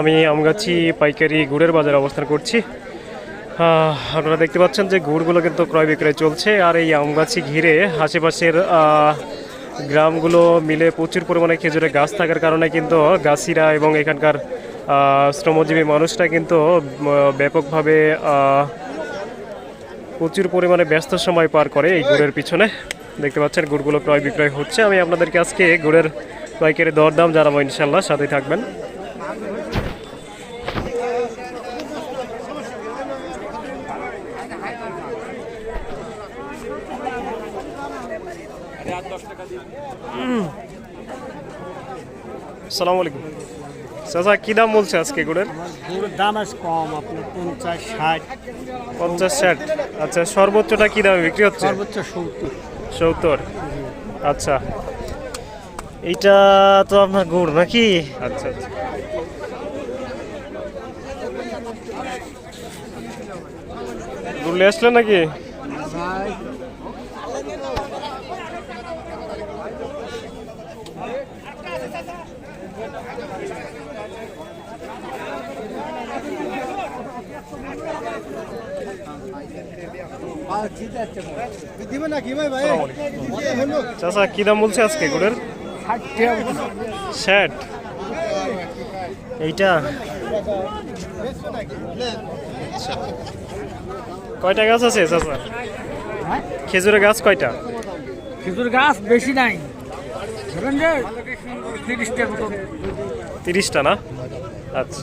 আমি আমগাছি পাইকারি গুড়ের বাজারে অবস্থান করছি। আপনারা দেখতে পাচ্ছেন যে গুড়গুলো কিন্তু ক্রয় বিক্রয় চলছে, আর এই আমগাছি ঘিরে আশেপাশের গ্রামগুলো মিলে প্রচুর পরিমাণে খেজুরের গাছ থাকার কারণে কিন্তু গাছিরা এবং এখানকার শ্রমজীবী মানুষরা কিন্তু ব্যাপকভাবে প্রচুর পরিমাণে ব্যস্ত সময় পার করে এই গুড়ের পিছনে। দেখতে পাচ্ছেন গুড়গুলো ক্রয় বিক্রয় হচ্ছে। আমি আপনাদেরকে আজকে গুড়ের পাইকারি দরদাম জানাব ইনশাল্লাহ সাথে থাকবেন। সালাম আলাইকুম। চাচা কি দাম বলছে আজকে গুড়ের? গুড়ের দাম আছে কম আপনার পঞ্চাশ ষাট। পঞ্চাশ ষাট। আচ্ছা সর্বোচ্চটা কি দামে বিক্রি হচ্ছে? সর্বোচ্চ সত্তর। সত্তর। আচ্ছা। এইটা তো আপনার গুড় নাকি? আচ্ছা আচ্ছা। গুড় আসলেন নাকি? চাচা কি দাম বলছে আজকে গুড়ের? ষাট। এইটা। কয়টা গাছ আছে চাচা? খেজুরের গাছ কয়টা? খেজুর গাছ বেশি নাই। তিরিশটা না? আচ্ছা।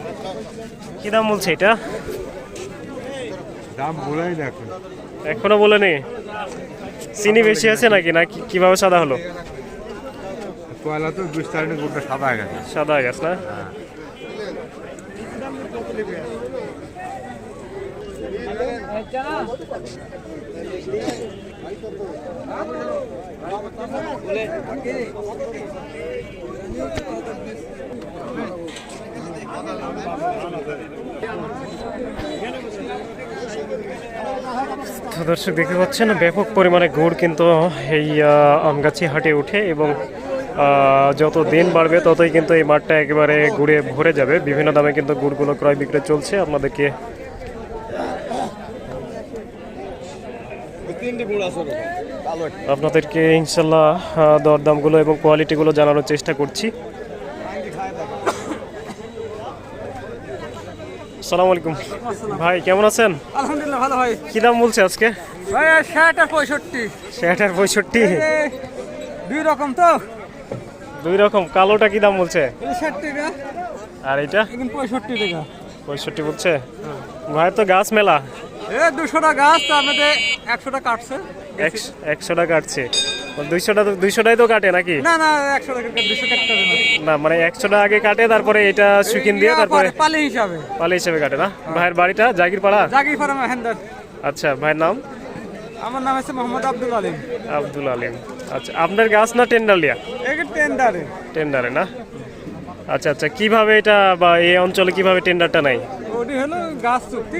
কি দাম বলছে এটা? দাম বলেই দেখুন এখনও। বলেনি? চিনি বেশি আছে নাকি? না কীভাবে সাদা হলো? পয়লা তো বিশ তারিখে গোটা সাদা হয়ে গেছে। সাদা হয়ে গেছে না? দর্শক দেখতে পাচ্ছেন, ব্যাপক পরিমাণে গুড় কিন্তু এই আমগাছি হাটে উঠে এবং যত দিন বাড়বে ততই কিন্তু এই মাঠটা একেবারে গুড়ে ভরে যাবে। বিভিন্ন দামে কিন্তু গুড়গুলো ক্রয় বিক্রয় চলছে। আপনাদেরকে আপনাদেরকে ইনশাল্লাহ দরদামগুলো এবং কোয়ালিটিগুলো জানানোর চেষ্টা করছি। সালাম আলাইকুম। ভাই কেমন আছেন? আলহামদুলিল্লাহ ভালো হয় কি দাম বলছে আজকে? ভাই ষাট আর পঁয়ষট্টি। ষাট আর পঁয়ষট্টি? দুই রকম তো। দুই রকম কালোটা কি দাম বলছে? ষাট টাকা। আর এটা পঁয়ষট্টি টাকা। পঁয়ষট্টি বলছে? ভাই তো গাছ মেলা। এ দুশোটা গাছ তার মধ্যে একশোটা কাটছে। একশ- একশোটা কাটছে। দুইশোটা তো দুইশোটাই তো কাটে নাকি? না না একশো না। না মানে একশোটা আগে কাটে তারপরে এটা শুকিন দিয়ে তারপরে পালে হিসাবে। পালে হিসেবে কাটে না? ভাইয়ের বাড়িটা? জাগির পাড়া জাগি আচ্ছা ভাইয়ের নাম? আমার নাম হচ্ছে মোহাম্মদ আব্দুল আলিম। আব্দুল আলিম। আচ্ছা আপনার গাছ না টেন্ডালিয়া? টেন্ডারে। টেন্ডারে না? আচ্ছা আচ্ছা কীভাবে এটা বা এই অঞ্চলে কীভাবে টেন্ডারটা নাই ওটি হলো গাছ চুক্তি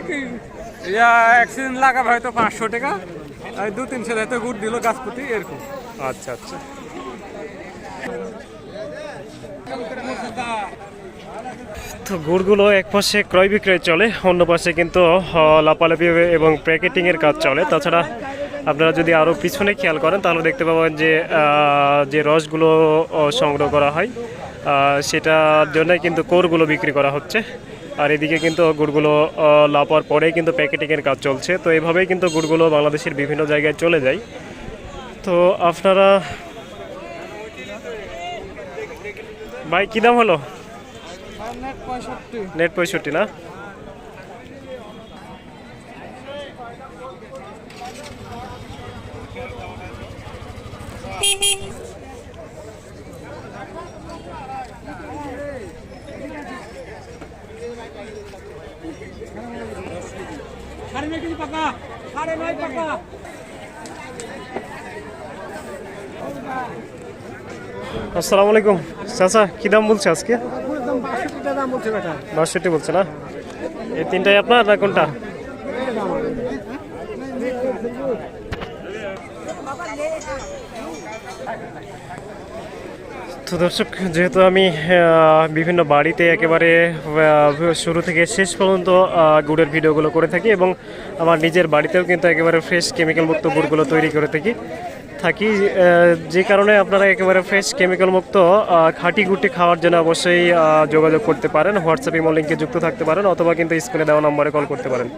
ইয়া অ্যাক্সিডেন্ট লাগাবে হয়তো পাঁচশো টাকা। আর দু তিনশো হয়তো গুড় দিল গাছ প্রতি এরকম। আচ্ছা আচ্ছা। তো গুড়গুলো এক পাশে ক্রয় বিক্রয় চলে, অন্য পাশে কিন্তু লাপালাপি এবং প্যাকেটিংয়ের কাজ চলে। তাছাড়া আপনারা যদি আরও পিছনে খেয়াল করেন, তাহলে দেখতে পাবেন যে যে রসগুলো সংগ্রহ করা হয় সেটার জন্যই কিন্তু কোরগুলো বিক্রি করা হচ্ছে। আর এদিকে কিন্তু গুড়গুলো লাপার পরেই কিন্তু প্যাকেটিংয়ের কাজ চলছে। তো এভাবেই কিন্তু গুড়গুলো বাংলাদেশের বিভিন্ন জায়গায় চলে যায়। তো আপনারা ভাই, কী দাম হলো? নেট পঁয়ষট্টি না? সাড়ে নয় পাকা, সাড়ে নয় পাকা। আসসালামু আলাইকুম। চাচা কি দাম বলছে আজকে? বাষট্টি বলছে না? এই তিনটাই আপনার না কোনটা? তো দর্শক যেহেতু আমি বিভিন্ন বাড়িতে একেবারে শুরু থেকে শেষ পর্যন্ত গুড়ের ভিডিওগুলো করে থাকি এবং আমার নিজের বাড়িতেও কিন্তু একেবারে ফ্রেশ কেমিক্যাল মুক্ত গুড়গুলো তৈরি করে থাকি। থাকি যে কারণে আপনারা একেবারে ফ্রেশ কেমিক্যাল মুক্ত খাঁটি গুটি খাওয়ার জন্য অবশ্যই যোগাযোগ করতে পারেন। হোয়াটসঅ্যাপ ইমো লিঙ্কে যুক্ত থাকতে পারেন, অথবা কিন্তু স্ক্রিনে দেওয়া নম্বরে কল করতে পারেন।